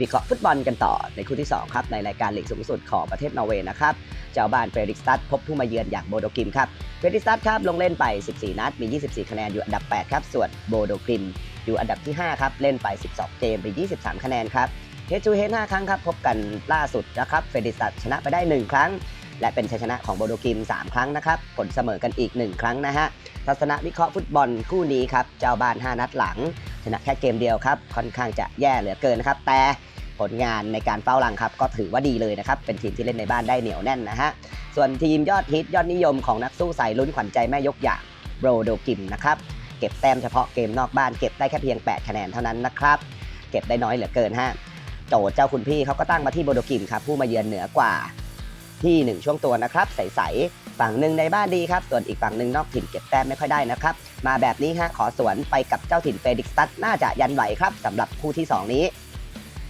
วิเคราะห์ฟุตบอลกันต่อในคู่ที่ 2 ครับ ในรายการลีกสูงสุดของประเทศนอร์เวย์นะครับเจ้าบ้านเฟรดิกสตัดพบผู้มาเยือนอย่างโบโดกริมครับเฟรดิกสตัดครับลงเล่นไป 14 นัด มี 24 คะแนนอยู่อันดับ 8 ครับ ส่วนโบโดกริมอยู่อันดับที่ 5 ครับ เล่นไป 12 เกมมี 23 คะแนนครับเฮจูเฮด5ครั้งครับ พบกันล่าสุดนะครับเฟรดิกสตัดชนะไปได้ 1 ครั้ง และเป็นชัยชนะของโบโดกริม 3 ครั้งนะครับผลเสมอกันอีก 1 ครั้งนะฮะทัศนวิเคราะห์ฟุตบอลคู่นี้ครับเจ้าบ้าน 5 นัดหลัง ชนะแค่เกมเดียวครับ ค่อนข้างจะแย่เหลือเกินนะครับ แต่ผลงานในการเฝ้าลังครับ ก็ถือว่าดีเลยนะครับ เป็นทีมที่เล่นในบ้านได้เหนียวแน่นนะฮะ ส่วนทีมยอดฮิตยอดนิยมของนักสู้สายลุ้นขวัญใจแม่ยกอย่างโบรโดกิมนะครับ เก็บแต้มเฉพาะเกมนอกบ้านเก็บได้แค่เพียง 8 คะแนนเท่านั้นนะครับ เก็บได้น้อยเหลือเกินฮะ โจทย์เจ้าคุณพี่เขาก็ตั้งมาที่โบโดกิมครับผู้มาเยือนเหนือกว่าที่หนึ่งช่วงตัวนะครับใสๆ ฝั่งหนึ่งในบ้านดีครับ ส่วนอีกฝั่งหนึ่งนอกถิ่นเก็บแต้มไม่ค่อยได้นะครับ มาแบบนี้ฮะขอสวนไปกับเจ้าถิ่นเฟรดิกสตัดน่าจะยันไหวครับสำหรับคู่ที่ 2 นี้